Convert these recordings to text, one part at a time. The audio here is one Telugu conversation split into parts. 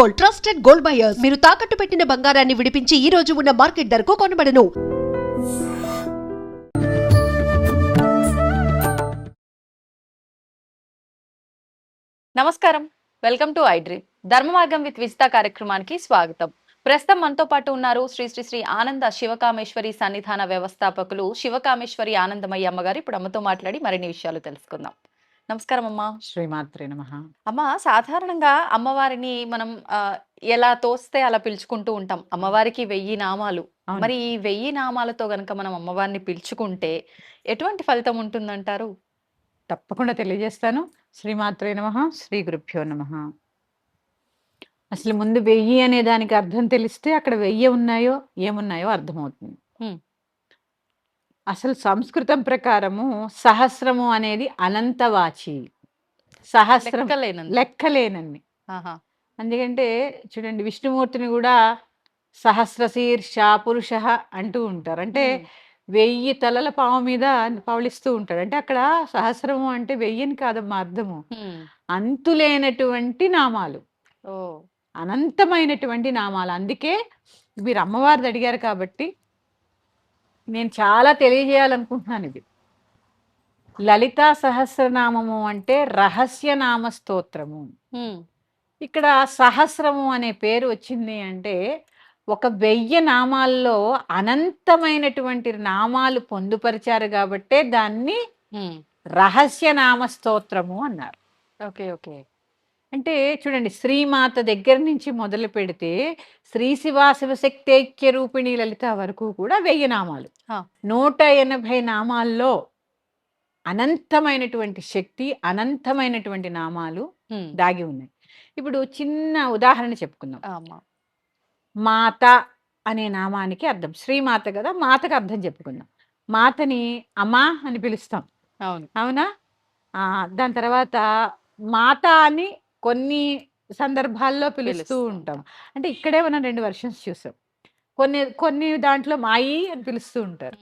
Gold trusted gold buyers. మీరు తాకట్టు పెట్టిన బంగారాన్ని విడిపించి ఈ రోజు ఉన్న మార్కెట్ ధరకు కొనబడను. నమస్కారం. వెల్కమ్ టు ఐడ్రీమ్ ధర్మ మార్గం విత్ విజిత కార్యక్రమానికి స్వాగతం. ప్రస్తుతం మనతో పాటు ఉన్నారు శ్రీ శ్రీ శ్రీ ఆనంద శివకామేశ్వరి సన్నిధాన వ్యవస్థాపకులు శివకామేశ్వరి ఆనందమయ్య అమ్మగారు. ఇప్పుడు అమ్మతో మాట్లాడి మరిన్ని విషయాలు తెలుసుకుందాం. నమస్కారం అమ్మా. శ్రీమాత్రే నమ. అమ్మ సాధారణంగా అమ్మవారిని మనం ఎలా తోస్తే అలా పిలుచుకుంటూ ఉంటాం. అమ్మవారికి వెయ్యి నామాలు. మరి ఈ వెయ్యి నామాలతో గనక మనం అమ్మవారిని పిలుచుకుంటే ఎటువంటి ఫలితం ఉంటుందంటారు? తప్పకుండా తెలియజేస్తాను. శ్రీమాత్రే నమ శ్రీ గురుభ్యో నమ. అసలు ముందు వెయ్యి అనే దానికి అర్థం తెలిస్తే అక్కడ వెయ్యి ఉన్నాయో ఏమున్నాయో అర్థమవుతుంది. అసలు సంస్కృతం ప్రకారము సహస్రము అనేది అనంతవాచి సహస్రం. లెక్కలేనన్ని ఆహా. ఎందుకంటే చూడండి విష్ణుమూర్తిని కూడా సహస్రశీర్ష పురుష అంటూ ఉంటారు అంటే. వెయ్యి తలల పాము మీద పవళిస్తూ ఉంటాడు అంటే అక్కడ సహస్రము అంటే వెయ్యని కాదమ్మా అర్థము. అంతులేనటువంటి నామాలు ఓ అనంతమైనటువంటి నామాలు అందుకే మీరు అమ్మవారిది అడిగారు కాబట్టి నేను చాలా తెలియజేయాలనుకుంటున్నాను ఇది లలితా సహస్రనామము అంటే రహస్యనామ స్తోత్రము. ఇక్కడ సహస్రము అనే పేరు వచ్చింది అంటే ఒక వెయ్యి నామాల్లో అనంతమైనటువంటి నామాలు పొందుపరిచారు కాబట్టే దాన్ని. రహస్యనామ స్తోత్రము అన్నారు ఓకే ఓకే అంటే చూడండి శ్రీమాత దగ్గర నుంచి మొదలు పెడితే శ్రీ శివా శివశక్తైక్య రూపిణి లలిత వరకు కూడా వెయ్యి నామాలు. నూట ఎనభై నామాల్లో అనంతమైనటువంటి శక్తి అనంతమైనటువంటి నామాలు. దాగి ఉన్నాయి. ఇప్పుడు చిన్న ఉదాహరణ చెప్పుకుందాం. మాత అనే నామానికి అర్థం. శ్రీమాత కదా మాతకు అర్థం చెప్పుకుందాం. మాతని అమ్మా అని పిలుస్తాం. అవును. అవునా? ఆ, దాని తర్వాత మాత అని కొన్ని సందర్భాల్లో పిలుస్తూ ఉంటాం. అంటే ఇక్కడే మనం రెండు వర్షన్స్ చూసాం. కొన్ని కొన్ని దాంట్లో మాయి అని పిలుస్తూ ఉంటారు.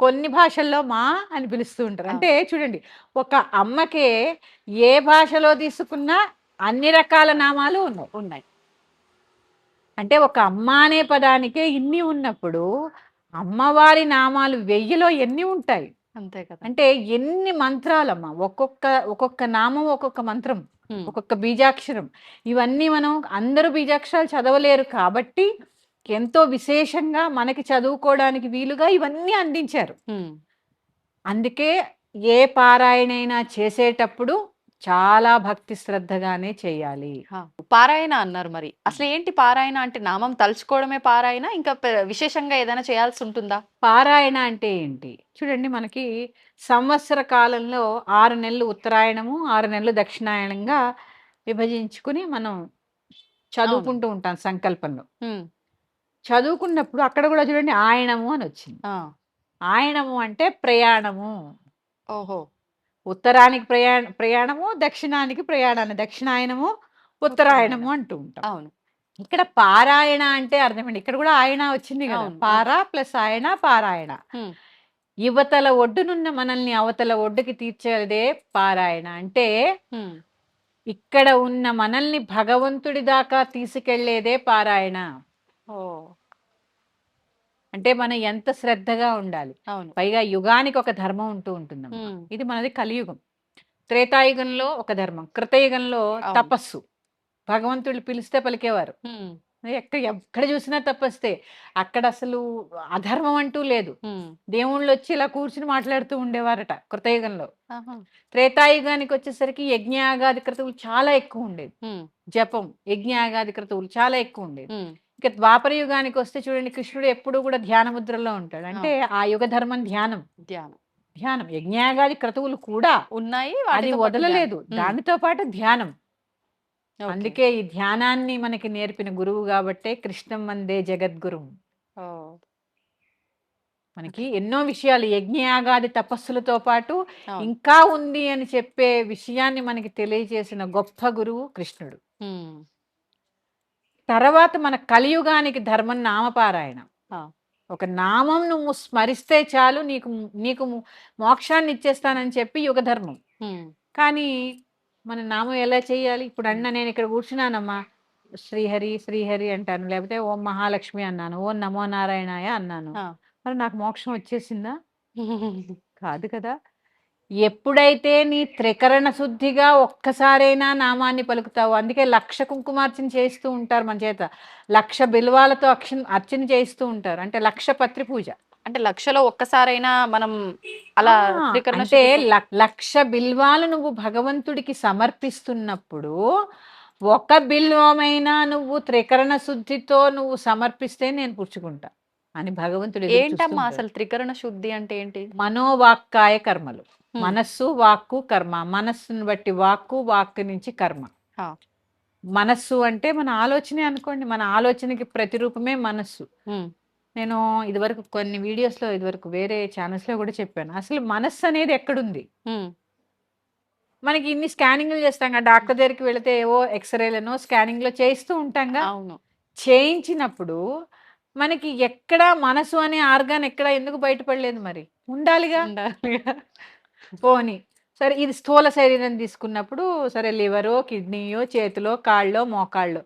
కొన్ని భాషల్లో మా అని పిలుస్తూ ఉంటారు. అంటే చూడండి ఒక అమ్మకే ఏ భాషలో తీసుకున్నా అన్ని రకాల నామాలు ఉన్నాయి ఉన్నాయి. అంటే ఒక అమ్మ అనే పదానికే ఇన్ని ఉన్నప్పుడు అమ్మవారి నామాలు వెయ్యిలో ఎన్ని ఉంటాయి? అంతే కదా. అంటే ఎన్ని మంత్రాలమ్మ? ఒక్కొక్క ఒక్కొక్క నామం ఒక్కొక్క మంత్రం. ఒక్కొక్క బీజాక్షరం. ఇవన్నీ మనం అందరూ బీజాక్షరాలు చదవలేరు కాబట్టి ఎంతో విశేషంగా మనకి చదువుకోవడానికి వీలుగా ఇవన్నీ అందించారు. అందుకే ఏ పారాయణైనా చేసేటప్పుడు చాలా భక్తి శ్రద్ధగానే చేయాలి. పారాయణ అన్నారు మరి. అసలు ఏంటి పారాయణ అంటే నామం తలుచుకోవడమే పారాయణ? ఇంకా విశేషంగా ఏదైనా చేయాల్సి ఉంటుందా? పారాయణ అంటే ఏంటి? చూడండి మనకి సంవత్సర కాలంలో ఆరు నెలలు ఉత్తరాయణము ఆరు నెలలు దక్షిణాయనంగా విభజించుకుని మనం చదువుకుంటూ ఉంటాం సంకల్పంలో. చదువుకున్నప్పుడు అక్కడ కూడా చూడండి ఆయనము అని వచ్చింది. ఆయనము అంటే ప్రయాణము. ఓహో. ఉత్తరానికి ప్రయాణ ప్రయాణము దక్షిణానికి ప్రయాణాన్ని దక్షిణాయనము ఉత్తరాయణము అంటూ ఉంటాం. అవును. ఇక్కడ పారాయణ అంటే అర్థమండి. ఇక్కడ కూడా ఆయన వచ్చింది కదా. పారా ప్లస్ ఆయన పారాయణ. యువతల ఒడ్డునున్న మనల్ని అవతల ఒడ్డుకి తీర్చేదే పారాయణ. అంటే. ఇక్కడ ఉన్న మనల్ని భగవంతుడి దాకా తీసుకెళ్ళేదే పారాయణ. ఓ. అంటే మనం ఎంత శ్రద్ధగా ఉండాలి అవును పైగా యుగానికి ఒక ధర్మం ఉంటూ ఉమ్. ఇది మనది కలియుగం త్రేతాయుగంలో ఒక ధర్మం కృతయుగంలో. తపస్సు భగవంతుడు పిలిస్తే పలికేవారు. ఎక్కడ ఎక్కడ చూసినా తపస్తే అక్కడ అసలు అధర్మం అంటూ లేదు. దేవుళ్ళు వచ్చి ఇలా కూర్చుని మాట్లాడుతూ ఉండేవారట కృతయుగంలో. త్రేతాయుగానికి వచ్చేసరికి యజ్ఞయాగాది క్రతువులు చాలా ఎక్కువ ఉండేది. జపం యజ్ఞయాగాది క్రతువులు చాలా ఎక్కువ ఉండేది. ఇక ద్వాపర యుగానికి వస్తే చూడండి కృష్ణుడు ఎప్పుడు కూడా ధ్యాన ముద్రలో ఉంటాడు అంటే ఆ యుగ ధర్మం ధ్యానం ధ్యానం ధ్యానం యజ్ఞయాగాది క్రతువులు కూడా ఉన్నాయి అది వదలలేదు. దానితో పాటు ధ్యానం. అందుకే ఈ ధ్యానాన్ని మనకి నేర్పిన గురువు కాబట్టే కృష్ణం వందే జగద్గురు. మనకి ఎన్నో విషయాలు యజ్ఞయాగాది తపస్సులతో పాటు. ఇంకా ఉంది అని చెప్పే విషయాన్ని మనకి తెలియజేసిన గొప్ప గురువు కృష్ణుడు. తర్వాత మన కలియుగానికి ధర్మం నామపారాయణ. ఒక నామం నువ్వు స్మరిస్తే చాలు నీకు నీకు మోక్షాన్ని ఇచ్చేస్తానని చెప్పి యుగ ధర్మం. కానీ మన నామం ఎలా చేయాలి? ఇప్పుడు అన్న నేను ఇక్కడ కూర్చున్నానమ్మా. శ్రీహరి శ్రీహరి అంటాను. లేకపోతే ఓం మహాలక్ష్మి అన్నాను. ఓం నమో నారాయణాయ అన్నాను. మరి నాకు మోక్షం వచ్చేసిందా? కాదు కదా. ఎప్పుడైతే నీ త్రికరణ శుద్ధిగా ఒక్కసారైనా నామాన్ని పలుకుతావు అందుకే లక్ష కుంకుమార్చన చేస్తూ ఉంటారు మన చేత లక్ష బిల్వాలతో అక్ష అర్చన చేస్తూ ఉంటారు అంటే లక్ష పత్రి పూజ అంటే లక్షలో ఒక్కసారైనా మనం అలా అంటే లక్ష బిల్వాలు నువ్వు భగవంతుడికి సమర్పిస్తున్నప్పుడు ఒక బిల్వమైనా నువ్వు త్రికరణ శుద్ధితో నువ్వు సమర్పిస్తే నేను పుచ్చుకుంటా అని భగవంతుడు ఏంటమ్మా. అసలు త్రికరణ శుద్ధి అంటే ఏంటి మనోవాక్కాయ కర్మలు. మనస్సు వాక్కు కర్మ. మనస్సును బట్టి వాక్కు వాక్కు నుంచి కర్మ. మనస్సు అంటే మన ఆలోచనే అనుకోండి. మన ఆలోచనకి ప్రతిరూపమే మనస్సు. నేను ఇదివరకు కొన్ని వీడియోస్లో ఇదివరకు వేరే ఛానల్స్లో కూడా చెప్పాను. అసలు మనస్సు అనేది ఎక్కడుంది? మనకి ఇన్ని స్కానింగ్లు చేస్తాం డాక్టర్ దగ్గరికి వెళితే ఏవో ఎక్స్రేలనో స్కానింగ్లో చేస్తూ ఉంటాంగా అవును. చేయించినప్పుడు మనకి ఎక్కడ మనసు అనే ఆర్గాన్ ఎక్కడ ఎందుకు బయటపడలేదు మరి? ఉండాలిగా? ఉండాలిగా. పోని. సరే ఇది స్థూల శరీరం తీసుకున్నప్పుడు సరే లివరో కిడ్నీయో చేతిలో కాళ్ళో మోకాళ్ళో.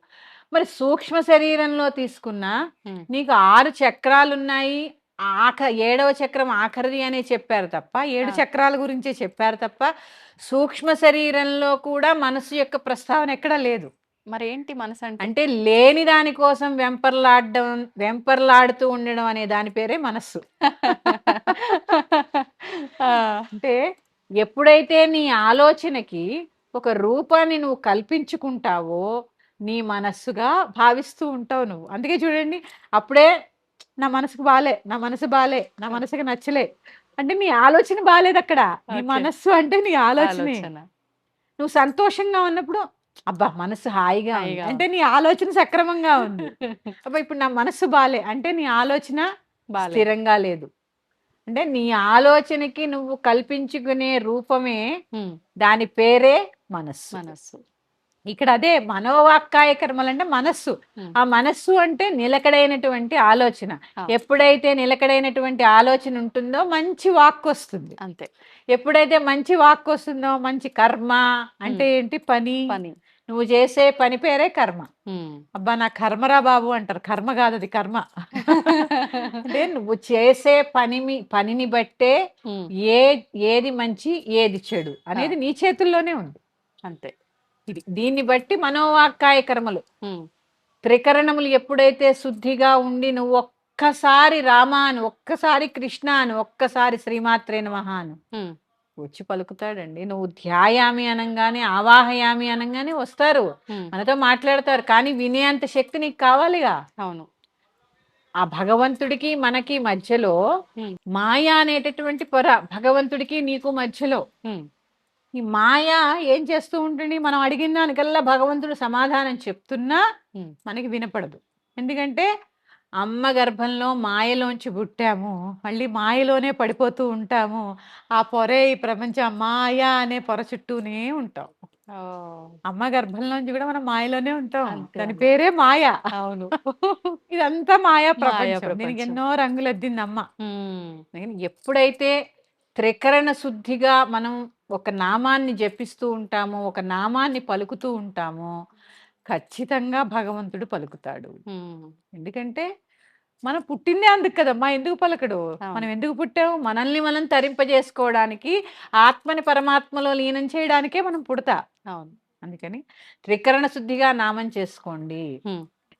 మరి సూక్ష్మ శరీరంలో తీసుకున్నా నీకు ఆరు చక్రాలు ఉన్నాయి ఆఖ ఏడవ చక్రం ఆఖరిది అనే చెప్పారు తప్ప ఏడు. చక్రాల గురించే చెప్పారు తప్ప సూక్ష్మ శరీరంలో కూడా మనసు యొక్క ప్రస్తావన ఎక్కడా లేదు. మరి ఏంటి మనసు అంటే అంటే లేని దాని కోసం వెంపర్లాడడం వెంపర్లాడుతూ ఉండడం అనే దాని పేరే మనస్సు. అంటే ఎప్పుడైతే నీ ఆలోచనకి ఒక రూపాన్ని నువ్వు కల్పించుకుంటావో నీ మనస్సుగా భావిస్తూ ఉంటావు నువ్వు. అందుకే చూడండి అప్పుడే నా మనసుకు బాలే నా మనసు బాలే నా మనసుకు నచ్చలే. అంటే నీ ఆలోచన బాలేదు అక్కడ. నీ. మనస్సు అంటే నీ ఆలోచనే. నువ్వు సంతోషంగా ఉన్నప్పుడు అబ్బా మనసు హాయిగా అంటే నీ ఆలోచన సక్రమంగా ఉంది. అబ్బా ఇప్పుడు నా మనసు బాలే. అంటే నీ ఆలోచన. స్థిరంగా లేదు. అంటే నీ ఆలోచనకి నువ్వు కల్పించుకునే రూపమే దాని పేరే మనస్సు. మనస్సు. ఇక్కడ అదే మనోవాక్కాయ కర్మలు అంటే మనస్సు. ఆ మనస్సు అంటే నిలకడైనటువంటి ఆలోచన. ఎప్పుడైతే నిలకడైనటువంటి ఆలోచన ఉంటుందో మంచి వాక్ వస్తుంది అంతే. ఎప్పుడైతే మంచి వాక్ వస్తుందో మంచి కర్మ అంటే ఏంటి? పని. పని. నువ్వు చేసే పని పేరే కర్మ. అబ్బా నా కర్మరా బాబు అంటారు. కర్మ కాదు అది కర్మ. అంటే నువ్వు చేసే పని పనిని బట్టే ఏ ఏది మంచి ఏది చెడు అనేది నీ చేతుల్లోనే ఉంది. అంతే. ఇది దీన్ని బట్టి మనోవాక్కాయ కర్మలు. త్రికరణములు ఎప్పుడైతే శుద్ధిగా ఉండి నువ్వు ఒక్కసారి రామ అని ఒక్కసారి కృష్ణ అని ఒక్కసారి శ్రీమాత్రే నమః అని ఉమ్, వచ్చి పలుకుతాడండి. నువ్వు ధ్యాయామి అనగానే ఆవాహయామి అనగానే వస్తారు. మనతో మాట్లాడతారు. కానీ వినేంత శక్తి నీకు కావాలిగా. అవును. ఆ భగవంతుడికి మనకి మధ్యలో మాయ అనేటటువంటి పొర భగవంతుడికి నీకు మధ్యలో ఈ మాయ ఏం చేస్తూ ఉంటుంది? మనం అడిగిన దానికల్లా భగవంతుడు సమాధానం చెప్తున్నా. మనకి వినపడదు. ఎందుకంటే అమ్మ గర్భంలో మాయలోంచి పుట్టాము మళ్ళీ మాయలోనే పడిపోతూ ఉంటాము. ఆ పొరే ఈ ప్రపంచం మాయ అనే పొర చుట్టూనే ఉంటాం. అమ్మ గర్భంలోంచి కూడా మనం మాయలోనే ఉంటాం. దాని. పేరే మాయ. అవును. ఇదంతా మాయా ప్రపంచం. దీనికి ఎన్నో రంగులు అద్దింది అమ్మ ఎప్పుడైతే త్రికరణ శుద్ధిగా మనం ఒక నామాన్ని జపిస్తూ ఉంటామో ఒక నామాన్ని పలుకుతూ ఉంటామో ఖచ్చితంగా భగవంతుడు పలుకుతాడు. ఎందుకంటే మనం పుట్టిందే అందుకు కదమ్మా ఎందుకు పలకడు. మనం ఎందుకు పుట్టాము? మనల్ని మనం తరింపజేసుకోవడానికి ఆత్మని పరమాత్మలో లీనం చేయడానికే మనం పుడతా. అవును. అందుకని త్రికరణ శుద్ధిగా నామం చేసుకోండి.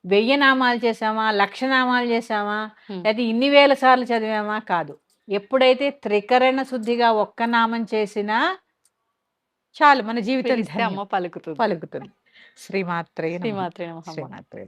వెయ్యి నామాలు చేసామా లక్ష నామాలు చేసామా. లేదా ఇన్ని వేల సార్లు చదివామా? కాదు. ఎప్పుడైతే త్రికరణ శుద్ధిగా ఒక్క నామం చేసినా చాలు మన జీవితం పలుకుతుంది. పలుకుతుంది. శ్రీమాత్రే. శ్రీమాత్రే. శ్రీమాత్రే.